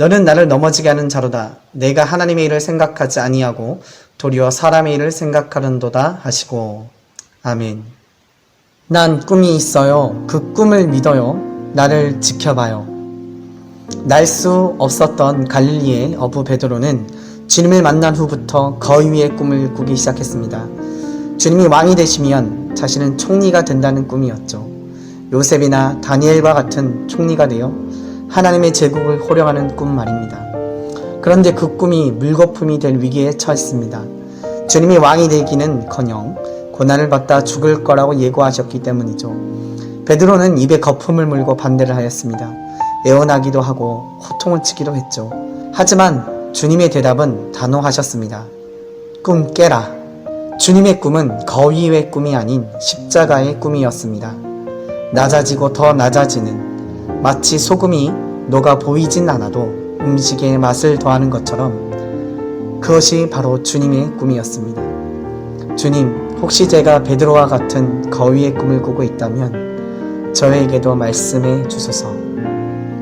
너는 나를 넘어지게 하는 자로다. 내가 하나님의 일을 생각하지 아니하고 도리어 사람의 일을 생각하는도다 하시고. 아멘. 난 꿈이 있어요. 그 꿈을 믿어요. 나를 지켜봐요. 날 수 없었던 갈릴리의 어부 베드로는 주님을 만난 후부터 거위 위의 꿈을 꾸기 시작했습니다. 주님이 왕이 되시면 자신은 총리가 된다는 꿈이었죠. 요셉이나 다니엘과 같은 총리가 되어 하나님의 제국을 호령하는 꿈 말입니다. 그런데 그 꿈이 물거품이 될 위기에 처했습니다. 주님이 왕이 되기는커녕 고난을 받다 죽을 거라고 예고하셨기 때문이죠. 베드로는 입에 거품을 물고 반대를 하였습니다. 애원하기도 하고 호통을 치기도 했죠. 하지만 주님의 대답은 단호하셨습니다. 꿈 깨라. 주님의 꿈은 거위의 꿈이 아닌 십자가의 꿈이었습니다. 낮아지고 더 낮아지는 마치 소금이 녹아 보이진 않아도 음식에 맛을 더하는 것처럼 그것이 바로 주님의 꿈이었습니다. 주님, 혹시 제가 베드로와 같은 거위의 꿈을 꾸고 있다면 저에게도 말씀해 주소서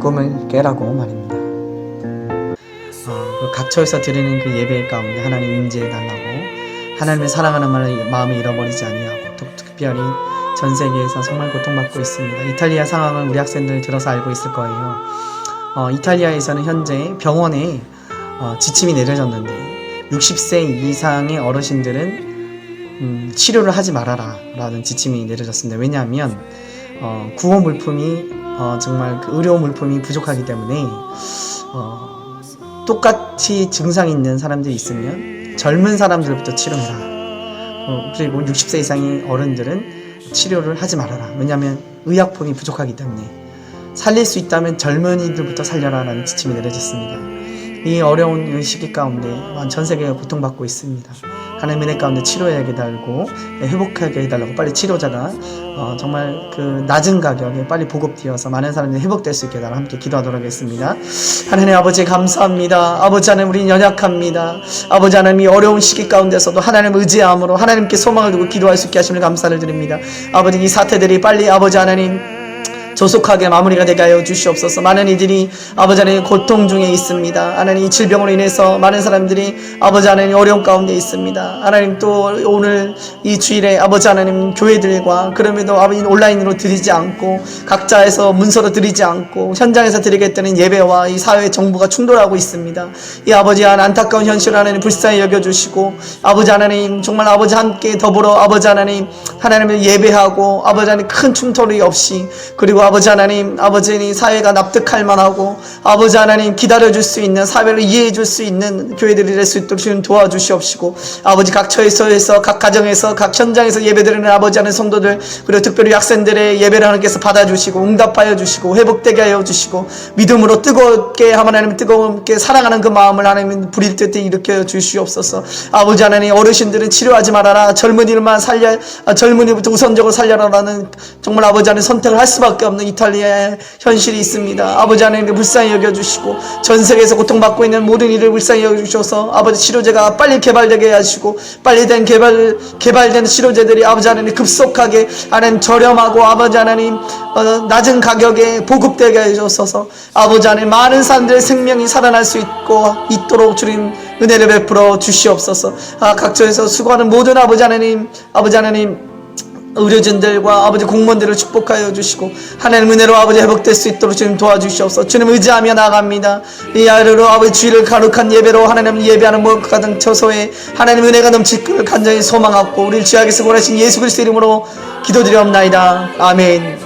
꿈을 깨라고 말입니다. 어, 그 각처에서 드리는 그 예배 가운데 하나님 임재해 달라고 하나님의 사랑하는 마음을 잃어버리지 아니하고 또 특별히 전 세계에서 정말 고통받고 있습니다. 이탈리아 상황을 우리 학생들 들어서 알고 있을 거예요. 어, 이탈리아에서는 현재 병원에 어, 지침이 내려졌는데 60세 이상의 어르신들은 음, 치료를 하지 말아라 라는 지침이 내려졌습니다. 왜냐하면 어, 구호 물품이 어, 정말 그 의료 물품이 부족하기 때문에 어, 똑같이 증상 있는 사람들이 있으면 젊은 사람들부터 치료해라. 어, 그리고 60세 이상의 어른들은 치료를 하지 말아라. 왜냐하면 의약품이 부족하기 때문에 살릴 수 있다면 젊은이들부터 살려라라는 지침이 내려졌습니다. 이 어려운 시기 가운데 전 세계가 고통받고 있습니다. 하나님 은혜 가운데 치료하게 달고 회복하게 해달라고 빨리 치료자가 어, 정말 그 낮은 가격에 빨리 보급되어서 많은 사람들이 회복될 수 있게 달라 함께 기도하도록 하겠습니다. 하나님 아버지 감사합니다. 아버지 하나님 우리는 연약합니다. 아버지 하나님 이 어려운 시기 가운데서도 하나님 의지함으로 하나님께 소망을 두고 기도할 수 있게 하심을 감사를 드립니다. 아버지 이 사태들이 빨리 아버지 하나님 조속하게 마무리가 되게 하여 주시옵소서. 많은 이들이 아버지 하나님 고통 중에 있습니다. 하나님 이 질병으로 인해서 많은 사람들이 아버지 하나님 어려운 가운데 있습니다. 하나님 또 오늘 이 주일에 아버지 하나님 교회들과 그럼에도 아버지 온라인으로 드리지 않고 각자에서 문서로 드리지 않고 현장에서 드리겠다는 예배와 이 사회 정부가 충돌하고 있습니다. 이 아버지 하나님 안타까운 현실 하나님 불쌍히 여겨 주시고 아버지 하나님 정말 아버지 함께 더불어 아버지 하나님 하나님을 예배하고 아버지 하나님 큰 충돌이 없이 그리고 아버지 하나님, 아버지 하 사회가 납득할 만하고 아버지 하나님 기다려줄 수 있는 사회를 이해해줄 수 있는 교회들이 될 수 있도록 주님 도와주시옵시고 아버지 각 처에서 각 가정에서 각 현장에서 예배드리는 아버지 하나님 성도들 그리고 특별히 학생들의 예배를 하나님께서 받아주시고 응답하여 주시고 회복되게 하여 주시고 믿음으로 뜨겁게 하나님 뜨겁게 사랑하는 그 마음을 하나님 불일 듯이 일으켜 주시옵소서. 아버지 하나님 어르신들은 치료하지 말아라. 젊은이들만 살려 아, 젊은이부터 우선적으로 살려라라는 정말 아버지 하나님 선택을 할 수밖에 없는 없는 이탈리아의 현실이 있습니다. 아버지 하나님 불쌍히 여겨주시고 전 세계에서 고통받고 있는 모든 일을 불쌍히 여겨주셔서 아버지 치료제가 빨리 개발되게 하시고 빨리 된 개발 개발된 치료제들이 아버지 하나님 급속하게 하나님 저렴하고 아버지 하나님 어, 낮은 가격에 보급되게 해주셔서 아버지 하나님 많은 사람들의 생명이 살아날 수 있고 있도록 주님 은혜를 베풀어 주시옵소서. 아, 각처에서 수고하는 모든 아버지 하나님, 아버지 하나님. 의료진들과 아버지 공무원들을 축복하여 주시고 하나님 은혜로 아버지 회복될 수 있도록 주님 도와주시옵소서. 주님 의지하며 나갑니다. 이 아래로 아버지 주의를 가룩한 예배로 하나님 예배하는 모든 가정 처소에 하나님 은혜가 넘칠 것을 간절히 소망하고 우리를 죄악에서 구원하신 예수 그리스도 이름으로 기도드리옵나이다. 아멘